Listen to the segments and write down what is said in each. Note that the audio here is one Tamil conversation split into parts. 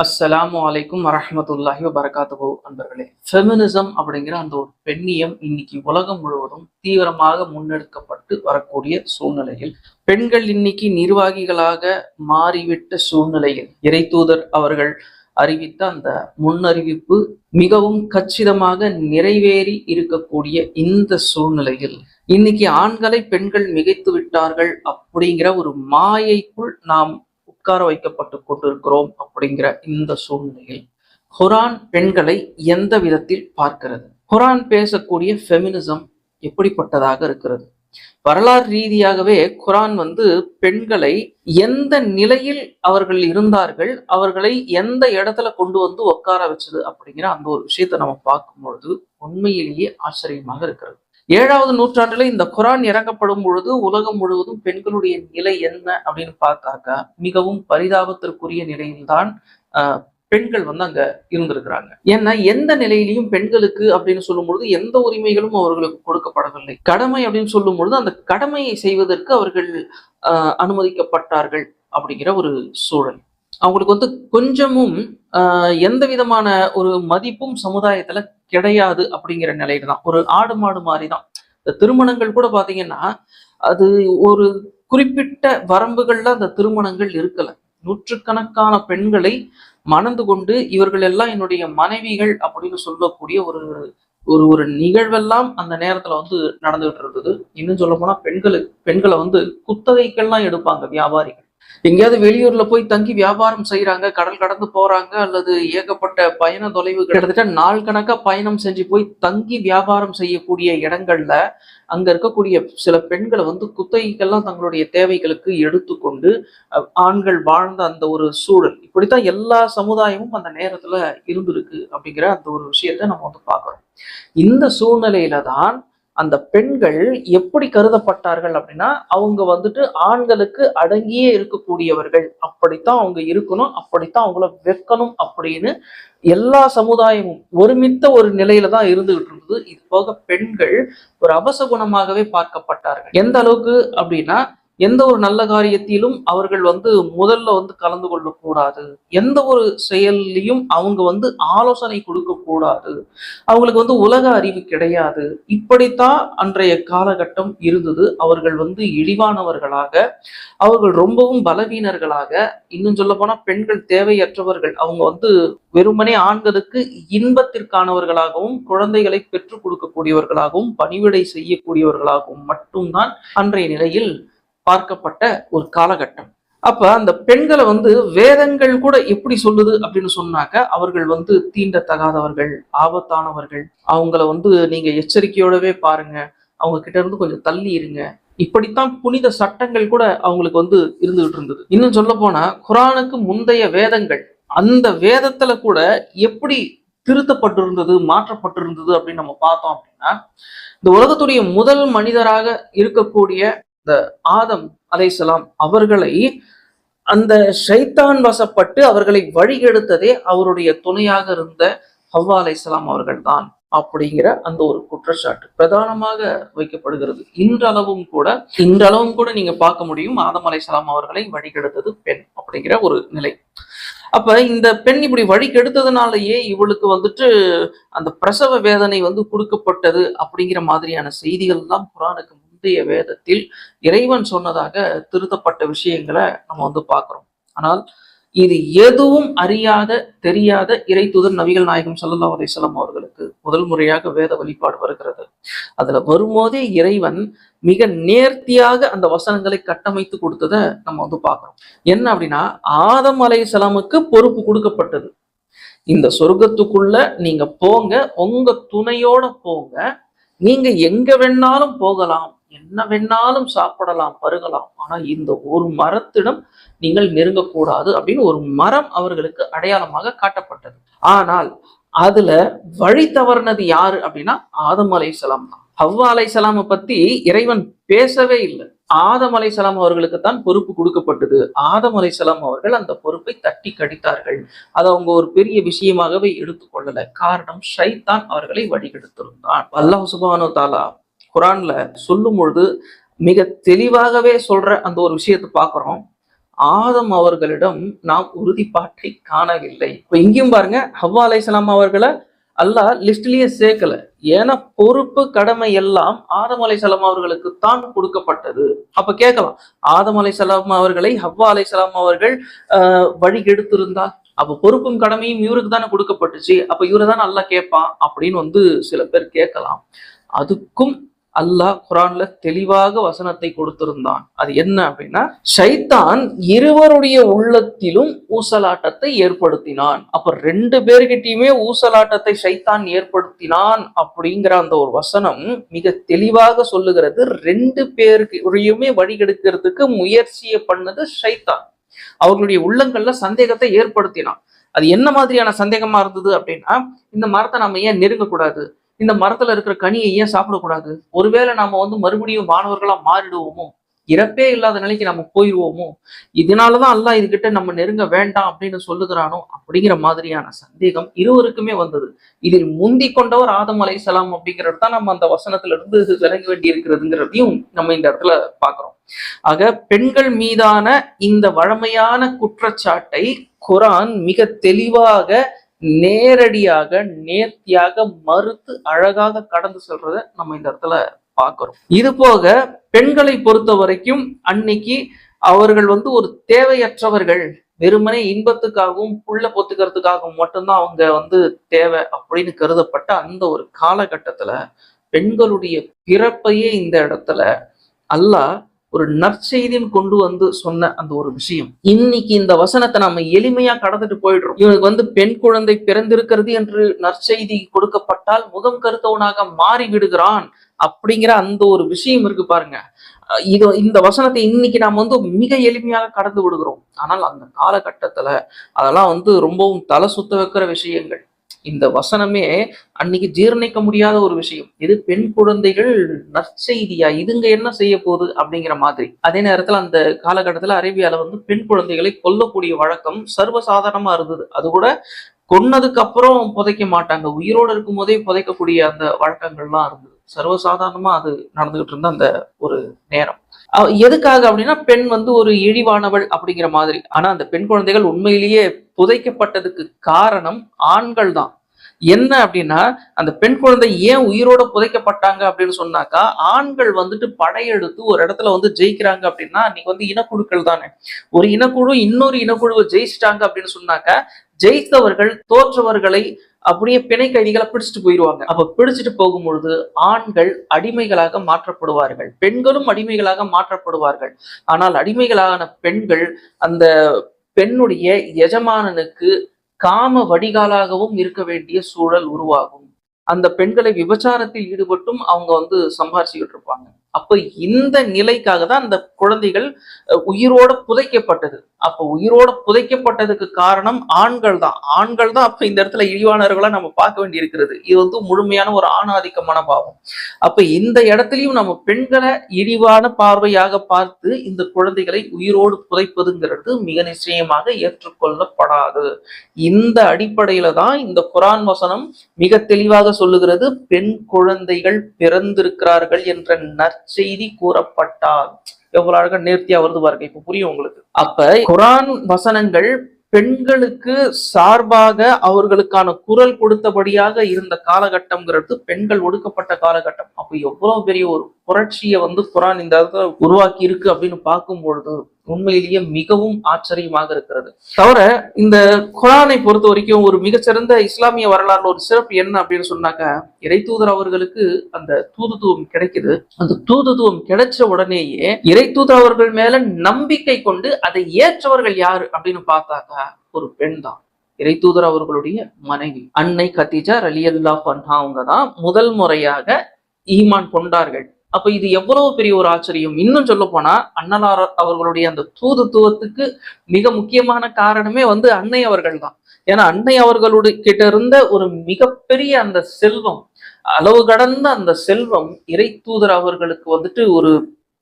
அஸ்ஸலாமு அலைக்கும் வரமத்துல்லாஹி வபரகாத்துஹு. அன்பர்களே ஃபெமினிசம் அப்படிங்கிற அந்த ஒரு பெண்ணியம் இன்னைக்கு உலகம் முழுவதும் தீவிரமாக முன்னெடுக்கப்பட்டு வரக்கூடிய சூழ்நிலையில் பெண்கள் இன்னைக்கு நிர்வாகிகளாக மாறிவிட்ட சூழ்நிலையில் இறைத்தூதர் அவர்கள் அறிவித்த அந்த முன்னறிவிப்பு மிகவும் கச்சிதமாக நிறைவேறி இருக்கக்கூடிய இந்த சூழ்நிலையில் இன்னைக்கு ஆண்களை பெண்கள் மிகைத்து விட்டார்கள் அப்படிங்கிற ஒரு மாயைக்குள் நாம் உட்கார வைக்கப்பட்டு கொண்டிருக்கிறோம் அப்படிங்கிற இந்த சூழ்நிலையில் ஹுரான் பெண்களை எந்த விதத்தில் பார்க்கிறது? ஹுரான் பேசக்கூடிய ஃபெமினிசம் எப்படிப்பட்டதாக இருக்கிறது? வரலாறு ரீதியாகவே குரான் வந்து பெண்களை எந்த நிலையில் அவர்கள் இருந்தார்கள் அவர்களை எந்த இடத்துல கொண்டு வந்து உட்கார வச்சது அப்படிங்கிற அந்த ஒரு விஷயத்தை நம்ம பார்க்கும் பொழுது உண்மையிலேயே ஆச்சரியமாக இருக்கிறது. ஏழாவது நூற்றாண்டுல இந்த குரான் இறக்கப்படும் பொழுது உலகம் முழுவதும் பெண்களுடைய நிலை என்ன அப்படின்னு பார்த்தாக்கா மிகவும் பரிதாபத்திற்குரிய நிலையில்தான் பெண்கள் வந்து அங்க இருந்திருக்கிறாங்க. ஏன்னா எந்த நிலையிலையும் பெண்களுக்கு அப்படின்னு சொல்லும் பொழுது எந்த உரிமைகளும் அவர்களுக்கு கொடுக்கப்படவில்லை. கடமை அப்படின்னு சொல்லும் பொழுது அந்த கடமையை செய்வதற்கு அவர்கள் அனுமதிக்கப்பட்டார்கள் அப்படிங்கிற ஒரு சூழல். அவங்களுக்கு வந்து கொஞ்சமும் எந்த விதமான ஒரு மதிப்பும் சமுதாயத்துல கிடையாது அப்படிங்கிற நிலையில தான் ஒரு ஆடு மாடு மாதிரி தான் இந்த திருமணங்கள் கூட பாத்தீங்கன்னா அது ஒரு குறிப்பிட்ட வரம்புகள்ல அந்த திருமணங்கள் இருக்கல. நூற்றுக்கணக்கான பெண்களை மணந்து கொண்டு இவர்கள் எல்லாம் என்னுடைய மனைவிகள் அப்படின்னு சொல்லக்கூடிய ஒரு ஒரு ஒரு நிகழ்வெல்லாம் அந்த நேரத்துல வந்து நடந்துகிட்டு இருந்தது. இன்னும் சொல்ல போனா பெண்களுக்கு பெண்களை வந்து குத்தகைக்கெல்லாம் எடுப்பாங்க வியாபாரிகள். எங்கேயாவது வெளியூர்ல போய் தங்கி வியாபாரம் செய்யறாங்க கடல் கடந்து போறாங்க அல்லது ஏகப்பட்ட பயண தொலைவு கிட்டத்தட்ட நாள் கணக்கா பயணம் செஞ்சு போய் தங்கி வியாபாரம் செய்யக்கூடிய இடங்கள்ல அங்க இருக்கக்கூடிய சில பெண்களை வந்து குத்தகைக்கெல்லாம் தங்களுடைய தேவைகளுக்கு எடுத்துக்கொண்டு ஆண்கள் வாழ்ந்த அந்த ஒரு சூழல். இப்படித்தான் எல்லா சமுதாயமும் அந்த நேரத்துல இருந்திருக்கு அப்படிங்கிற அந்த ஒரு விஷயத்த நம்ம வந்து பார்க்கிறோம். இந்த சூழ்நிலையில தான் அந்த பெண்கள் எப்படி கருதப்பட்டார்கள் அப்படின்னா அவங்க வந்துட்டு ஆண்களுக்கு அடங்கியே இருக்கக்கூடியவர்கள். அப்படித்தான் அவங்க இருக்கணும் அப்படித்தான் அவங்கள வைக்கணும் அப்படின்னு எல்லா சமுதாயமும் ஒருமித்த ஒரு நிலையில தான் இருந்துகிட்டு இருந்தது. இது போக பெண்கள் ஒரு அவச குணமாகவே பார்க்கப்பட்டார்கள். எந்த அளவுக்கு அப்படின்னா எந்த ஒரு நல்ல காரியத்திலும் அவர்கள் வந்து முதல்ல வந்து கலந்து கொள்ளக்கூடாது. எந்த ஒரு செயல்லையும் அவங்க வந்து ஆலோசனை கொடுக்கக்கூடாது. அவங்களுக்கு வந்து உலக அறிவு கிடையாது. இப்படித்தான் அன்றைய காலகட்டம் இருந்தது. அவர்கள் வந்து இழிவானவர்களாக அவர்கள் ரொம்பவும் பலவீனர்களாக இன்னும் சொல்ல போனா பெண்கள் தேவையற்றவர்கள் அவங்க வந்து வெறுமனே ஆண்களுக்கு இன்பத்திற்கானவர்களாகவும் குழந்தைகளை பெற்றுக் கொடுக்கக்கூடியவர்களாகவும் பணிவிடை செய்யக்கூடியவர்களாகவும் மட்டும்தான் அன்றைய நிலையில் பார்க்கப்பட்ட ஒரு காலகட்டம். அப்ப அந்த பெண்களை வந்து வேதங்கள் கூட எப்படி சொல்லுது அப்படின்னு சொன்னாக்க அவர்கள் வந்து தீண்டத்தகாதவர்கள் ஆபத்தானவர்கள். அவங்கள வந்து நீங்க எச்சரிக்கையோடவே பாருங்க. அவங்க கிட்ட இருந்து கொஞ்சம் தள்ளி இருங்க. இப்படித்தான் புனித சட்டங்கள் கூட அவங்களுக்கு வந்து இருந்துகிட்டு இருந்தது. இன்னும் சொல்ல போனா குரானுக்கு முந்தைய வேதங்கள் அந்த வேதத்துல கூட எப்படி திருத்தப்பட்டிருந்தது மாற்றப்பட்டிருந்தது அப்படின்னு நம்ம பார்த்தோம் அப்படின்னா இந்த உலகத்துடைய முதல் மனிதராக இருக்கக்கூடிய இந்த ஆதம் அலைசலாம் அவர்களை அந்த ஷைத்தான் வசப்பட்டு அவர்களை வழிகெடுத்ததே அவருடைய துணையாக இருந்த ஹவ்வா அலைசலாம் அவர்கள்தான் அப்படிங்கிற அந்த ஒரு குற்றச்சாட்டு பிரதானமாக வைக்கப்படுகிறது. இன்றளவும் கூட இன்றளவும் கூட நீங்க பார்க்க முடியும் ஆதம் அலைசலாம் அவர்களை வழிகெடுத்தது பெண் அப்படிங்கிற ஒரு நிலை. அப்ப இந்த பெண் இப்படி வழி கெடுத்ததுனாலயே இவளுக்கு வந்துட்டு அந்த பிரசவ வேதனை வந்து கொடுக்கப்பட்டது அப்படிங்கிற மாதிரியான செய்திகள் தான் குரானுக்கு இந்திய வேதத்தில் இறைவன் சொன்னதாக திருத்தப்பட்ட விஷயங்களை நம்ம வந்து பார்க்கிறோம். ஆனால் இது எதுவும் அறியாத தெரியாத இறை தூதர் நபிகள் நாயகம் ஸல்லல்லாஹு அலைஹி அவர்களுக்கு முதல் முறையாக வேத வழிபாடு வருகிறது. அதுல வரும்போதே இறைவன் மிக நேர்த்தியாக அந்த வசனங்களை கட்டமைத்து கொடுத்ததை நம்ம வந்து பார்க்கிறோம். என்ன அப்படின்னா ஆதம் அலைஹிஸ்ஸலாமுக்கு பொறுப்பு கொடுக்கப்பட்டது. இந்த சொர்க்கத்துக்குள்ள நீங்க போங்க உங்க துணையோட போங்க. நீங்க எங்க வேணாலும் போகலாம். என்ன வேணாலும் சாப்பிடலாம் பருகலாம். ஆனால் இந்த ஒரு மரத்திடம் நீங்கள் நெருங்கக்கூடாது அப்படின்னு ஒரு மரம் அவர்களுக்கு அடையாளமாக காட்டப்பட்டது. ஆனால் அதுல வழி தவறுனது யாரு அப்படின்னா ஆதம் அலைசலாம் தான். ஹவ்வா அலைசலாமை பத்தி இறைவன் பேசவே இல்லை. ஆதம் அலைசலாம் அவர்களுக்கு தான் பொறுப்பு கொடுக்கப்பட்டது. ஆதம் அலைசலாம் அவர்கள் அந்த பொறுப்பை தட்டி கடித்தார்கள். அதை அவங்க ஒரு பெரிய விஷயமாகவே எடுத்துக்கொள்ளல. காரணம் ஷைத்தான் அவர்களை வழிகெடுத்திருந்தான். அல்லாஹ் சுபானு தாலா குரான்ல சொல்லும் பொழுது மிக தெளிவாகவே சொல்ற அந்த ஒரு விஷயத்தை பார்க்குறோம். ஆதம் அவர்களிடம் நாம் உறுதிப்பாட்டை காணவில்லை. இப்போ இங்கேயும் பாருங்க ஹவ்வா அலைஹிஸ்ஸலாம் அவர்களை அல்லாஹ் லிஸ்ட்லயே சேர்க்கல. ஏன்னா பொறுப்பு கடமை எல்லாம் ஆதம் அலைசலாம் அவர்களுக்கு தான் கொடுக்கப்பட்டது. அப்ப கேட்கலாம் ஆதம் அலைசலாம் அவர்களை ஹவ்வா அலைசலாம் அவர்கள் வழி கெடுத்திருந்தா? அப்ப பொறுப்பும் கடமையும் இவருக்கு தானே கொடுக்கப்பட்டுச்சு. அப்ப இவரை தான் நல்லா கேட்பான் அப்படின்னு வந்து சில பேர் கேட்கலாம். அதுக்கும் அல்லாஹ் குரான்ல தெளிவாக வசனத்தை கொடுத்திருந்தான். அது என்ன அப்படின்னா சைத்தான் இருவருடைய உள்ளத்திலும் ஊசலாட்டத்தை ஏற்படுத்தினான். அப்ப ரெண்டு பேர்கிட்டயுமே ஊசலாட்டத்தை சைத்தான் ஏற்படுத்தினான் அப்படிங்கிற அந்த ஒரு வசனம் மிக தெளிவாக சொல்லுகிறது. ரெண்டு பேருக்குமே வழிகெடுக்கிறதுக்கு முயற்சியை பண்ணது சைத்தான் அவர்களுடைய உள்ளங்கள்ல சந்தேகத்தை ஏற்படுத்தினான். அது என்ன மாதிரியான சந்தேகமா இருந்தது அப்படின்னா இந்த மரத்தை நம்ம ஏன் நெருங்கக்கூடாது? இந்த மரத்துல இருக்கிற கனியை ஏன் சாப்பிடக்கூடாது? ஒருவேளை நாம வந்து மறுபடியும் மாணவர்களா மாறிடுவோமோ? இறப்பே இல்லாத நிலைக்கு நம்ம போயிடுவோமோ? இதனாலதான் அல்லாஹ் இதுகிட்ட நம்ம நெருங்க வேண்டாம் அப்படின்னு சொல்லுகிறானோ? அப்படிங்கிற மாதிரியான சந்தேகம் இருவருக்குமே வந்தது. இதில் முந்தி கொண்டவர் ஆதம் சலாம் அப்படிங்கிறது தான் நம்ம அந்த வசனத்துல இருந்து விளங்க வேண்டி இருக்கிறதுங்கிறதையும் நம்ம இந்த இடத்துல பாக்குறோம் ஆக பெண்கள் மீதான இந்த வழமையான குற்றச்சாட்டை குரான் மிக தெளிவாக நேரடியாக நேர்த்தியாக மறுத்து அழகாக கடந்து செல்றத நம்ம இந்த இடத்துல பார்க்கிறோம். இது போக பெண்களை பொறுத்த வரைக்கும் அன்னைக்கு அவர்கள் வந்து ஒரு தேவையற்றவர்கள். வெறுமனே இன்பத்துக்காகவும் புள்ள பொத்துக்கிறதுக்காகவும் மட்டும்தான் அவங்க வந்து தேவை அப்படின்னு கருதப்பட்ட அந்த ஒரு காலகட்டத்துல பெண்களுடைய பிறப்பையே இந்த இடத்துல அல்லாஹ் ஒரு நற்செய்தின்னு கொண்டு வந்து சொன்ன அந்த ஒரு விஷயம். இன்னைக்கு இந்த வசனத்தை நம்ம எளிமையா கடந்துட்டு போயிடுறோம். இவனுக்கு வந்து பெண் குழந்தை பிறந்திருக்கிறது என்று நற்செய்தி கொடுக்கப்பட்டால் முகம் கருத்தவனாக மாறி விடுகிறான் அப்படிங்கிற அந்த ஒரு விஷயம் இருக்கு பாருங்க. இது இந்த வசனத்தை இன்னைக்கு நாம் வந்து மிக எளிமையாக கடந்து விடுகிறோம். ஆனால் அந்த காலகட்டத்துல அதெல்லாம் வந்து ரொம்பவும் தலை சுத்த வைக்கிற விஷயங்கள். இந்த வசனமே அன்னைக்கு ஜீரணிக்க முடியாத ஒரு விஷயம். இது பெண் குழந்தைகள் நற்செய்தியா? இதுங்க என்ன செய்ய போகுது? அப்படிங்கிற மாதிரி. அதே நேரத்துல அந்த காலகட்டத்துல அரேபியால வந்து பெண் குழந்தைகளை கொல்லக்கூடிய வழக்கம் சர்வசாதாரணமா இருந்தது. அது கூட கொன்னதுக்கு அப்புறம் புதைக்க மாட்டாங்க. உயிரோடு இருக்கும் போதே புதைக்கக்கூடிய அந்த வழக்கங்கள்லாம் இருந்தது. சர்வசாதாரணமா அது நடந்துகிட்டு இருந்த அந்த ஒரு நேரம். எதுக்காக அப்படின்னா பெண் வந்து ஒரு இழிவானவள் அப்படிங்கிற மாதிரி. ஆனா அந்த பெண் குழந்தைகள் உண்மையிலேயே புதைக்கப்பட்டதுக்கு காரணம் ஆண்கள் தான். என்ன அப்படின்னா அந்த பெண் குழந்தை ஏன் உயிரோட புதைக்கப்பட்டாங்க அப்படின்னு சொன்னாக்கா ஆண்கள் வந்துட்டு படையெடுத்து ஒரு இடத்துல வந்து ஜெயிக்கிறாங்க அப்படின்னா அன்னைக்கு வந்து இனக்குழுக்கள் தானே. ஒரு இனக்குழு இன்னொரு இனக்குழுவை ஜெயிச்சிட்டாங்க அப்படின்னு சொன்னாக்கா ஜெயித்தவர்கள் தோற்றவர்களை அப்படியே பிணை கைதிகளை பிடிச்சிட்டு போயிடுவாங்க அப்ப பிடிச்சிட்டு போகும்பொழுது ஆண்கள் அடிமைகளாக மாற்றப்படுவார்கள். பெண்களும் அடிமைகளாக மாற்றப்படுவார்கள். ஆனால் அடிமைகளான பெண்கள் அந்த பெண்ணுடைய எஜமானனுக்கு காம வடிகாலாகவும் இருக்க வேண்டிய சூழல் உருவாகும். அந்த பெண்களை விபச்சாரத்தில் ஈடுபட்டும் அவங்க வந்து சம்பாரிச்சுக்கிட்டு இருப்பாங்க. அப்ப இந்த நிலைக்காக தான் அந்த குழந்தைகள் உயிரோட புதைக்கப்பட்டது. அப்ப உயிரோட புதைக்கப்பட்டதுக்கு காரணம் ஆண்கள் தான் ஆண்கள் தான் அப்ப இந்த இடத்துல இழிவானவர்களா நம்ம பார்க்க வேண்டி இருக்கிறது இது வந்து முழுமையான ஒரு ஆணாதிக்க மனபாவம் அப்ப இந்த இடத்துலயும் நம்ம பெண்களை இழிவான பார்வையாக பார்த்து இந்த குழந்தைகளை உயிரோடு புதைப்பதுங்கிறது மிக நிச்சயமாக ஏற்றுக்கொள்ளப்படாது. இந்த அடிப்படையில தான் இந்த குரான் வசனம் மிக தெளிவாக சொல்லுகிறது பெண் குழந்தைகள் பிறந்திருக்கிறார்கள் என்ற செய்தி கூறப்பட்டால். எவ்வளவு அழகா நேர்த்தியா வருது பாருங்க இப்ப புரியும் உங்களுக்கு. அப்ப குரான் வசனங்கள் பெண்களுக்கு சார்பாக அவர்களுக்கான குரல் கொடுத்தபடியாக இருந்த காலகட்டம்ங்கிறது பெண்கள் ஒடுக்கப்பட்ட காலகட்டம். அப்ப எவ்வளவு பெரிய ஒரு புரட்சியை வந்து குரான் இந்த உருவாக்கி இருக்கு அப்படின்னு பார்க்கும் பொழுது உண்மையிலேயே மிகவும் ஆச்சரியமாக இருக்கிறது. தவிர இந்த குரானை பொறுத்த வரைக்கும் ஒரு மிகச்சிறந்த இஸ்லாமிய வரலாறுல ஒரு சிறப்பு என்ன அப்படின்னு சொன்னாக்க இறைத்தூதர் அவர்களுக்கு அந்த தூதுத்துவம் கிடைக்குது. அந்த தூதுத்துவம் கிடைச்ச உடனேயே இறைத்தூதர் அவர்கள் மேல நம்பிக்கை கொண்டு அதை ஏற்றவர்கள் யாரு அப்படின்னு பார்த்தாக்கா ஒரு பெண் தான். இறைத்தூதர் அவர்களுடைய மனைவி. அன்னை கத்திஜா ரலியல்லா பன்ஹா அவங்க தான் முதல் முறையாக ஈமான் கொண்டார்கள். அப்ப இது எவ்வளவு பெரிய ஒரு ஆச்சரியம். இன்னும் சொல்ல போனா அண்ணலார் அவர்களுடைய அந்த தூதுத்துவத்துக்கு மிக முக்கியமான காரணமே வந்து அன்னை அவர்கள் தான் ஏன்னா அன்னை அவர்களுடைய கிட்ட இருந்த ஒரு மிகப்பெரிய அந்த செல்வம் அளவு கடந்த அந்த செல்வம் இறை தூதர் அவர்களுக்கு வந்துட்டு ஒரு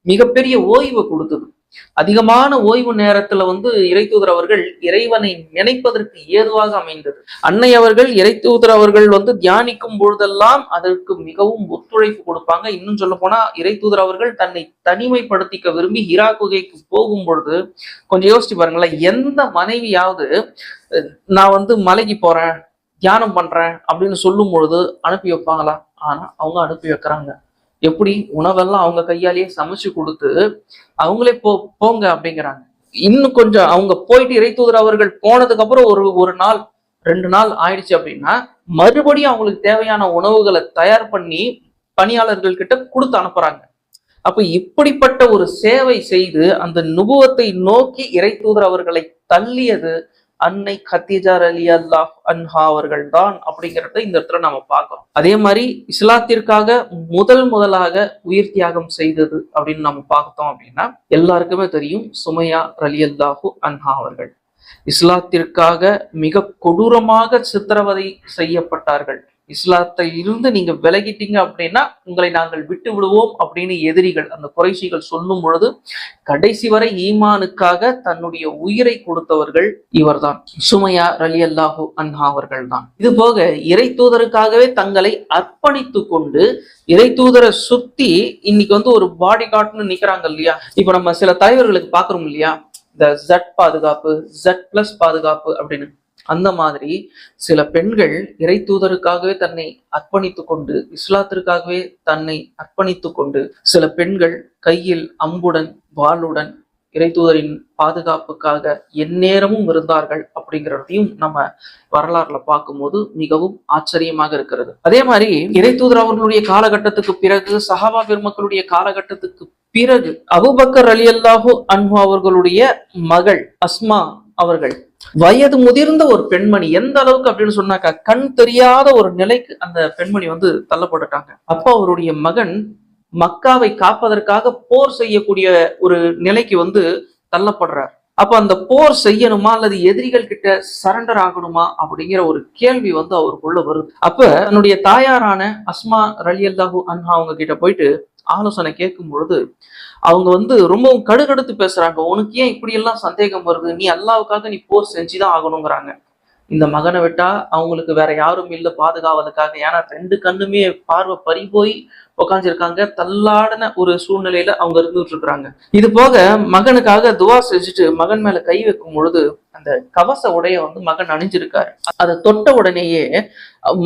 மிகப்பெரிய ஓய்வை கொடுத்தது. அதிகமான ஓய்வு நேரத்துல வந்து இறைத்தூதர் அவர்கள் இறைவனை நினைப்பதற்கு ஏதுவாக அமைந்தது. அன்னை அவர்கள் இறைத்தூதர் அவர்கள் வந்து தியானிக்கும் பொழுதெல்லாம் அதற்கு மிகவும் ஒத்துழைப்பு கொடுப்பாங்க. இன்னும் சொல்ல போனா இறைத்தூதர் அவர்கள் தன்னை தனிமைப்படுத்திக்க விரும்பி ஹிரா குகைக்கு போகும் பொழுது கொஞ்சம் யோசிச்சு பாருங்களேன் எந்த மனைவியாவது நான் வந்து மலைக்கு போறேன் தியானம் பண்றேன் அப்படின்னு சொல்லும் பொழுது அனுப்பி வைப்பாங்களா? ஆனா அவங்க அனுப்பி வைக்கிறாங்க. எப்படி உணவெல்லாம் அவங்க கையாலேயே சமைச்சு கொடுத்து அவங்களே போ போங்க அப்படிங்கிறாங்க. இன்னும் கொஞ்சம் அவங்க போயிட்டு இறைத்தூதர் அவர்கள் போனதுக்கு அப்புறம் ஒரு ஒரு நாள் ரெண்டு நாள் ஆயிடுச்சு அப்படின்னா மறுபடியும் அவங்களுக்கு தேவையான உணவுகளை தயார் பண்ணி பணியாளர்கள் கிட்ட கொடுத்து அனுப்புறாங்க. அப்ப இப்படிப்பட்ட ஒரு சேவை செய்து அந்த நுபுவத்தை நோக்கி இறைத்தூதர் அவர்களை தள்ளியது அன்னை கத்தீஜார் அலி அல்லாஹ் அன்ஹா அவர்கள் தான் அப்படிங்கிறத இந்த இடத்துல நம்ம பார்க்கிறோம். அதே மாதிரி இஸ்லாத்திற்காக முதல் முதலாக உயிர் தியாகம் செய்தது அப்படின்னு நம்ம பார்த்தோம் அப்படின்னா எல்லாருக்குமே தெரியும் சுமையா அலி அல்லாஹு அன்ஹா அவர்கள். இஸ்லாத்திற்காக மிக கொடூரமாக சித்திரவதை செய்யப்பட்டார்கள். இஸ்லாத்தை இருந்து நீங்க விலகிட்டீங்க அப்படின்னா உங்களை நாங்கள் விட்டு விடுவோம் அப்படின்னு எதிரிகள் அந்த குறைசிகள் சொல்லும் பொழுது கடைசி வரை ஈமானுக்காக தன்னுடைய உயிரை கொடுத்தவர்கள் இவர்தான். சுமையா ரலி அல்லாஹு அன்ஹா அவர்கள் தான் இது போக இறை தூதருக்காகவே தங்களை அர்ப்பணித்து கொண்டு இறை தூதரை சுத்தி இன்னைக்கு வந்து ஒரு பாடி கார்ட்னு நிக்கிறாங்க இல்லையா? இப்ப நம்ம சில தலைவர்களுக்கு பாக்குறோம் இல்லையா? இந்த ஜட் பாதுகாப்பு ஜட் பிளஸ் பாதுகாப்பு அப்படின்னு. அந்த மாதிரி சில பெண்கள் இறை தூதருக்காகவே தன்னை அர்ப்பணித்து கொண்டு இஸ்லாத்திற்காகவே தன்னை அர்ப்பணித்து கொண்டு சில பெண்கள் கையில் அம்புடன் வாளுடன் இறை தூதரின் பாதுகாப்புக்காக எந்நேரமும் இருந்தார்கள் அப்படிங்கிறதையும் நம்ம வரலாறுல பார்க்கும்போது மிகவும் ஆச்சரியமாக இருக்கிறது. அதே மாதிரி இறை தூதர் அவர்களுடைய காலகட்டத்துக்கு பிறகு சஹாபா பெருமக்களுடைய காலகட்டத்துக்கு பிறகு அபுபக்கர் அலி அல்லாஹூ அன்ஹு அவர்களுடைய மகள் அஸ்மா அவர்கள் வயது முதிர்ந்த ஒரு பெண்மணி எந்த அளவுக்கு அப்படின்னு சொன்னாக்கா கண் தெரியாத ஒரு நிலைக்கு அந்த பெண்மணி வந்து தள்ளப்பட்டுட்டாங்க. அப்ப அவருடைய மகன் மக்காவை காப்பதற்காக போர் செய்யக்கூடிய ஒரு நிலைக்கு வந்து தள்ளப்படுறார். அப்ப அந்த போர் செய்யணுமா அல்லது எதிரிகள் கிட்ட சரண்டர் ஆகணுமா அப்படிங்கிற ஒரு கேள்வி வந்து அவருக்குள்ள வருது. அப்ப தன்னுடைய தாயாரான அஸ்மா ரலி அல்லாஹூ அன்ஹா அவங்க கிட்ட போயிட்டு ஆலோசனை கேட்கும் பொழுது அவங்க வந்து ரொம்பவும் கடுகடுத்து பேசுறாங்க. உனக்கு ஏன் இப்படி எல்லாம் சந்தேகம் வருது? நீ அல்லாவுக்காக நீ போர் செஞ்சுதான் ஆகணுங்கிறாங்க. இந்த மகனை விட்டா அவங்களுக்கு வேற யாரும் இல்லை பாதுகாவதுக்காக ஏன்னா ரெண்டு கண்ணுமே பார்வை பறி போய் உட்காந்துருக்காங்க தள்ளாடின ஒரு சூழ்நிலையில அவங்க இருந்துட்டு இருக்கிறாங்க இது போக மகனுக்காக துவா செஞ்சுட்டு மகன் மேல கை வைக்கும் பொழுது அந்த கவச உடைய வந்து மகன் அணிஞ்சிருக்காரு. அதை தொட்ட உடனேயே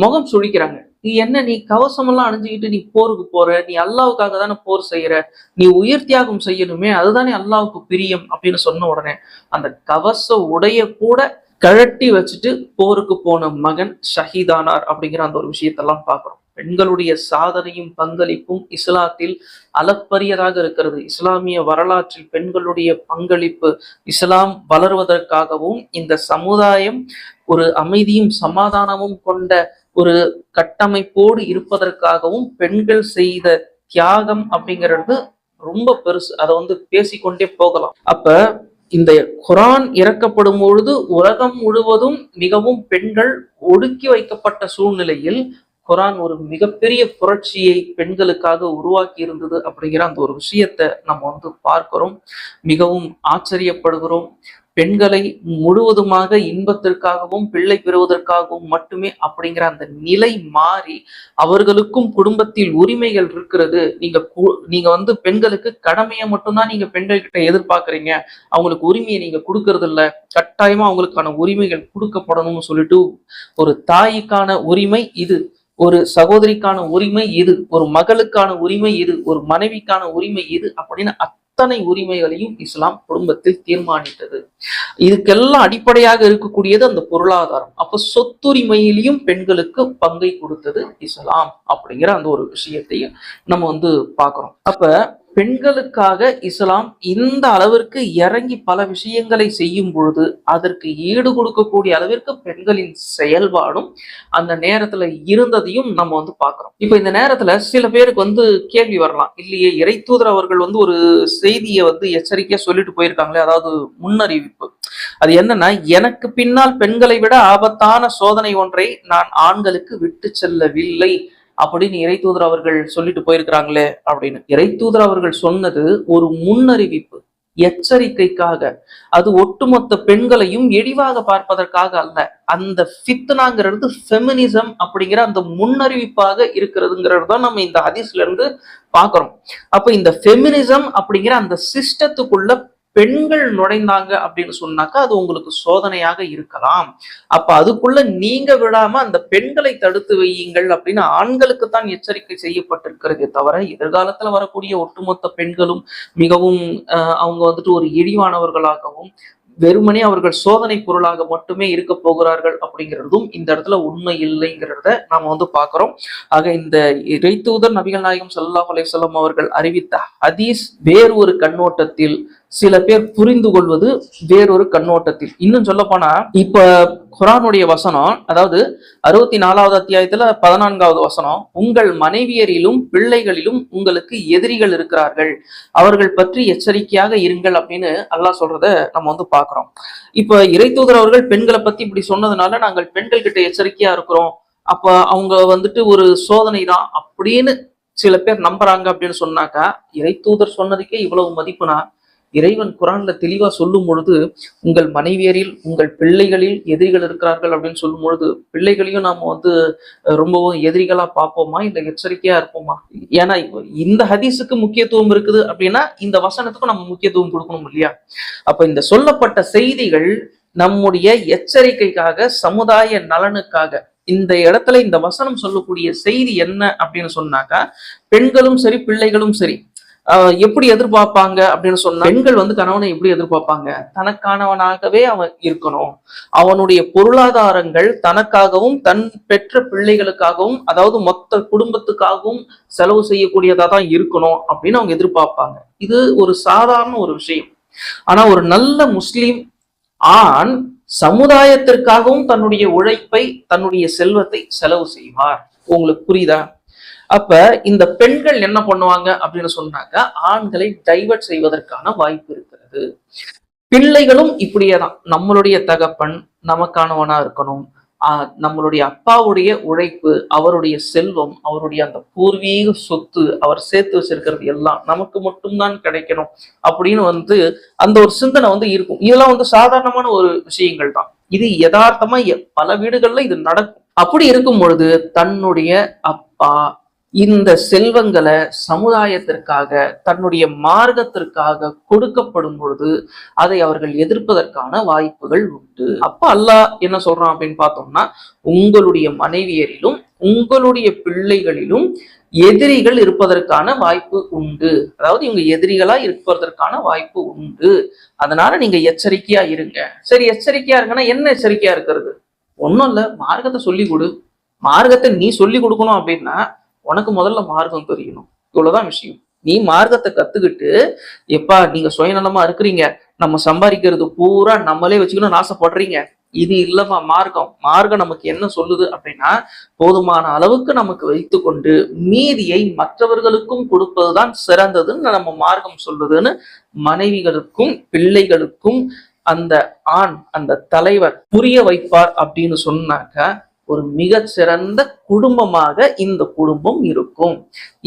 முகம் சுழிக்கிறாங்க. நீ என்ன நீ கவசமெல்லாம் அணிஞ்சுக்கிட்டு நீ போருக்கு போற? நீ அல்லாவுக்காக தானே போர் செய்யற? நீ உயிர் தியாகம் செய்யணுமே அதுதானே அல்லாவுக்கு பிரியம் அப்படின்னு சொன்ன உடனே அந்த கவச உடைய கூட கழட்டி வச்சுட்டு போருக்கு போன மகன் ஷஹீதானார் அப்படிங்கிற அந்த ஒரு விஷயத்தெல்லாம் பார்க்குறோம். பெண்களுடைய சாதனையும் பங்களிப்பும் இஸ்லாத்தில் அளப்பரியதாக இருக்கிறது. இஸ்லாமிய வரலாற்றில் பெண்களுடைய பங்களிப்பு இஸ்லாம் வளர்வதற்காகவும் இந்த சமுதாயம் ஒரு அமைதியும் சமாதானமும் கொண்ட ஒரு கட்டமைப்போடு இருப்பதற்காகவும் பெண்கள் செய்த தியாகம் அப்படிங்கிறது ரொம்ப பெருசு. அதை வந்து பேசிக்கொண்டே போகலாம். அப்ப இந்த குரான் இறக்கப்படும் பொழுது உலகம் முழுவதும் மிகவும் பெண்கள் ஒடுக்கி வைக்கப்பட்ட சூழ்நிலையில் குரான் ஒரு மிகப்பெரிய புரட்சியை பெண்களுக்காக உருவாக்கி இருந்தது அப்படிங்கிற அந்த ஒரு விஷயத்தை நம்ம வந்து பார்க்கிறோம். மிகவும் ஆச்சரியப்படுகிறோம். பெண்களை முழுவதுமாக இன்பத்திற்காகவும் பிள்ளை பெறுவதற்காகவும் மட்டுமே அப்படிங்கிற அந்த நிலை மாறி அவர்களுக்கும் குடும்பத்தில் உரிமைகள் இருக்கிறது. நீங்க நீங்க வந்து பெண்களுக்கு கடமையை மட்டும்தான் நீங்க பெண்கள் கிட்ட எதிர்பார்க்கறீங்க. அவங்களுக்கு உரிமையை நீங்க கொடுக்கறது இல்ல கட்டாயமா அவங்களுக்கான உரிமைகள் கொடுக்கப்படணும்னு சொல்லிட்டு ஒரு தாய்க்கான உரிமை இது. ஒரு சகோதரிக்கான உரிமை இது. ஒரு மகளுக்கான உரிமை இது. ஒரு மனைவிக்கான உரிமை இது அப்படின்னு அத்தனை உரிமைகளையும் இஸ்லாம் குடும்பத்தில் தீர்மானித்தது. இதுக்கெல்லாம் அடிப்படையாக இருக்கக்கூடியது அந்த பொருளாதாரம். அப்ப சொத்துரிமையிலையும் பெண்களுக்கு பங்கை கொடுத்தது இஸ்லாம் அப்படிங்கிற அந்த ஒரு விஷயத்தையும் நம்ம வந்து பார்க்கிறோம். அப்ப பெண்களுக்காக இஸ்லாம் இந்த அளவிற்கு இறங்கி பல விஷயங்களை செய்யும் பொழுது அதற்கு ஈடு கொடுக்கக்கூடிய அளவிற்கு பெண்களின் செயல்பாடும் அந்த நேரத்துல இருந்ததையும் நம்ம வந்து பார்க்குறோம். இப்ப இந்த நேரத்துல சில பேருக்கு வந்து கேள்வி வரலாம். இல்லையே இறைத்தூதர் அவர்கள் வந்து ஒரு செய்தியை வந்து எச்சரிக்கையா சொல்லிட்டு போயிருக்காங்களே அதாவது முன்னறிவிப்பு. அது என்னன்னா எனக்கு பின்னால் பெண்களை விட ஆபத்தான சோதனை ஒன்றை நான் ஆண்களுக்கு விட்டு செல்லவில்லை. அப்படின்னு இறைத்தூதர் அவர்கள் சொல்லிட்டு போயிருக்கிறாங்களே அப்படின்னு. இறைத்தூதர் அவர்கள் சொன்னது ஒரு முன்னறிவிப்பு எச்சரிக்கைக்காக. அது ஒட்டுமொத்த பெண்களையும் எடிவாக பார்ப்பதற்காக அல்ல. அந்த ஃபித்னாங்கிறது ஃபெமினிசம் அப்படிங்கிற அந்த முன்னறிவிப்பாக இருக்கிறதுங்கிறது தான் நம்ம இந்த ஹதீஸ்ல இருந்து பாக்குறோம் அப்ப இந்த ஃபெமினிசம் அப்படிங்கிற அந்த சிஸ்டத்துக்குள்ள பெண்கள் நுழைந்தாங்க அப்படின்னு சொன்னாக்கா அது உங்களுக்கு சோதனையாக இருக்கலாம். அப்ப அதுக்குள்ள நீங்க விடாம அந்த பெண்களை தடுத்து வையுங்கள் அப்படின்னு ஆண்களுக்கு தான் எச்சரிக்கை செய்யப்பட்டிருக்கிறதே தவிர எதிர்காலத்துல வரக்கூடிய ஒட்டுமொத்த பெண்களும் மிகவும் அவங்க வந்துட்டு ஒரு இழிவானவர்களாகவும் வெறுமனே அவர்கள் சோதனை பொருளாக மட்டுமே இருக்க போகிறார்கள் அப்படிங்கிறதும் இந்த இடத்துல உண்மை இல்லைங்கிறத நாம வந்து பார்க்கிறோம். ஆக இந்த இறைத்தூதர் நபிகள் நாயகம் சல்லாஹ் அலையம் அவர்கள் அறிவித்த ஹதீஸ் வேறு ஒரு கண்ணோட்டத்தில் சில பேர் புரிந்து கொள்வது வேறொரு கண்ணோட்டத்தில். இன்னும் சொல்ல போனா இப்ப குரானுடைய வசனம் அதாவது அறுபத்தி நாலாவது அத்தியாயத்துல பதினான்காவது வசனம் உங்கள் மனைவியரிலும் பிள்ளைகளிலும் உங்களுக்கு எதிரிகள் இருக்கிறார்கள். அவர்கள் பற்றி எச்சரிக்கையாக இருங்கள் அப்படின்னு அல்லாஹ் சொல்றத நம்ம வந்து பாக்குறோம் இப்ப இறைத்தூதர் அவர்கள் பெண்களை பத்தி இப்படி சொன்னதுனால நாங்கள் பெண்கள் கிட்ட எச்சரிக்கையா இருக்கிறோம். அப்ப அவங்க வந்துட்டு ஒரு சோதனை தான் அப்படின்னு சில பேர் நம்புறாங்க அப்படின்னு சொன்னாக்கா இறைத்தூதர் சொன்னதுக்கே இவ்வளவு மதிப்புனா இறைவன் குரான்ல தெளிவா சொல்லும் பொழுது உங்கள் மனைவியரில் உங்கள் பிள்ளைகளில் எதிரிகள் இருக்கிறார்கள் அப்படின்னு சொல்லும் பொழுது பிள்ளைகளையும் நாம வந்து ரொம்பவும் எதிரிகளா பார்ப்போமா? இல்ல எச்சரிக்கையா இருப்போமா? ஏன்னா இந்த ஹதீஸுக்கு முக்கியத்துவம் இருக்குது அப்படின்னா இந்த வசனத்துக்கும் நம்ம முக்கியத்துவம் கொடுக்கணும் இல்லையா? அப்ப இந்த சொல்லப்பட்ட செய்திகள் நம்முடைய எச்சரிக்கைக்காக சமுதாய நலனுக்காக இந்த இடத்துல இந்த வசனம் சொல்லக்கூடிய செய்தி என்ன அப்படின்னு சொன்னாக்கா பெண்களும் சரி பிள்ளைகளும் சரி எப்படி எதிர்பார்ப்பாங்க அப்படின்னு சொன்னா பெண்கள் வந்து கணவனை எப்படி எதிர்பார்ப்பாங்க? தனக்கானவனாகவே அவன் இருக்கணும். அவனுடைய பொருளாதாரங்கள் தனக்காகவும் தன் பெற்ற பிள்ளைகளுக்காகவும் அதாவது மொத்த குடும்பத்துக்காகவும் செலவு செய்யக்கூடியதா தான் இருக்கணும் அப்படின்னு அவங்க எதிர்பார்ப்பாங்க. இது ஒரு சாதாரண ஒரு விஷயம். ஆனா ஒரு நல்ல முஸ்லீம் ஆண் சமுதாயத்திற்காகவும் தன்னுடைய உழைப்பை தன்னுடைய செல்வத்தை செலவு செய்வார். உங்களுக்கு புரியுதா? அப்ப இந்த பெண்கள் என்ன பண்ணுவாங்க அப்படின்னு சொன்னாக்க ஆண்களை டைவர்ட் செய்வதற்கான வாய்ப்பு இருக்கிறது. பிள்ளைகளும் இப்படியே தான் நம்மளுடைய தகப்பன் நமக்கானவனா இருக்கணும். ஆஹ் நம்மளுடைய அப்பாவுடைய உழைப்பு அவருடைய செல்வம் அவருடைய அந்த பூர்வீக சொத்து அவர் சேர்த்து வச்சிருக்கிறது எல்லாம் நமக்கு மட்டும்தான் கிடைக்கணும் அப்படின்னு வந்து அந்த ஒரு சிந்தனை வந்து இருக்கும். இதெல்லாம் வந்து சாதாரணமான ஒரு விஷயங்கள் தான். இது யதார்த்தமா எ- பல வீடுகள்ல இது நடக்கும். அப்படி இருக்கும் பொழுது தன்னுடைய அப்பா இந்த செல்வங்களை சமுதாயத்திற்காக தன்னுடைய மார்க்கத்திற்காக கொடுக்கப்படும் பொழுது அதை அவர்கள் எதிர்ப்பதற்கான வாய்ப்புகள் உண்டு. அப்ப அல்லாஹ் என்ன சொல்றான் அப்படின்னு பார்த்தோம்னா உங்களுடைய மனைவியரிலும் உங்களுடைய பிள்ளைகளிலும் எதிரிகள் இருப்பதற்கான வாய்ப்பு உண்டு. அதாவது இவங்க எதிரிகளா இருப்பதற்கான வாய்ப்பு உண்டு. அதனால நீங்க எச்சரிக்கையா இருங்க. சரி எச்சரிக்கையா இருங்கன்னா என்ன எச்சரிக்கையா இருக்கிறது? ஒண்ணும் இல்ல மார்க்கத்தை சொல்லி கொடு. மார்க்கத்தை நீ சொல்லி கொடுக்கணும் அப்படின்னா உனக்கு முதல்ல மார்க்கம் தெரியணும். இவ்வளவுதான் விஷயம். நீ மார்க்கத்தை கத்துக்கிட்டு எப்பா நீங்க சுயநலமா இருக்கிறீங்க. நம்ம சம்பாதிக்கிறது பூரா நம்மளே வச்சுக்கணும்னு ஆசைப்படுறீங்க. இது இல்லப்பா மார்க்கம். மார்க்கம் நமக்கு என்ன சொல்லுது அப்படின்னா போதுமான அளவுக்கு நமக்கு வைத்துக்கொண்டு மீதியை மற்றவர்களுக்கும் கொடுப்பதுதான் சிறந்ததுன்னு நம்ம மார்க்கம் சொல்லுதுன்னு மனைவிகளுக்கும் பிள்ளைகளுக்கும் அந்த ஆண் அந்த தலைவர் புரிய வைப்பார் அப்படின்னு சொன்னாக்க ஒரு மிகச்சிறந்த குடும்பமாக இந்த குடும்பம் இருக்கும்.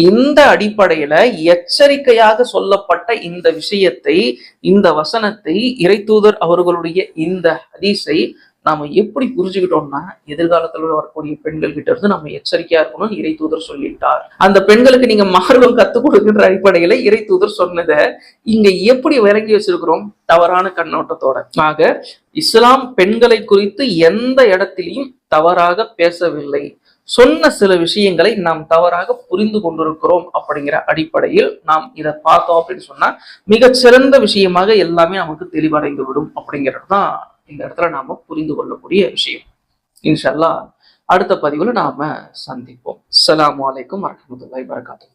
இந்த அடிப்படையில எச்சரிக்கையாக சொல்லப்பட்ட இந்த விஷயத்தை இந்த வசனத்தை இறைத்தூதர் அவர்களுடைய இந்த ஹதீஸை நாம எப்படி புரிஞ்சுக்கிட்டோம்னா எதிர்காலத்துல வரக்கூடிய பெண்கள் கிட்ட இருந்து நம்ம எச்சரிக்கையா இருக்கணும்னு இறை தூதர் சொல்லிட்டார். அந்த பெண்களுக்கு நீங்க மார்க்கம் கத்துக் கொடுக்கின்ற அடிப்படையில இறை தூதர் சொன்னதை இங்க எப்படி விளங்கி வச்சிருக்கிறோம்? தவறான கண்ணோட்டத்தோட. ஆக இஸ்லாம் பெண்களை குறித்து எந்த இடத்திலையும் தவறாக பேசவில்லை. சொன்ன சில விஷயங்களை நாம் தவறாக புரிந்து கொண்டிருக்கிறோம் அப்படிங்கிற அடிப்படையில் நாம் இதை பார்த்தோம் அப்படின்னு சொன்னா மிகச்சிறந்த விஷயமாக எல்லாமே நமக்கு தெளிவடைந்து விடும் அப்படிங்கிறது தான் இந்த இடத்துல நாம புரிந்து கொள்ளக்கூடிய விஷயம். இன்ஷல்லா அடுத்த பதிவுல நாம சந்திப்போம். அலாம் வலைக்கம் வரஹ்மத்துல்லாஹி வரகாத்து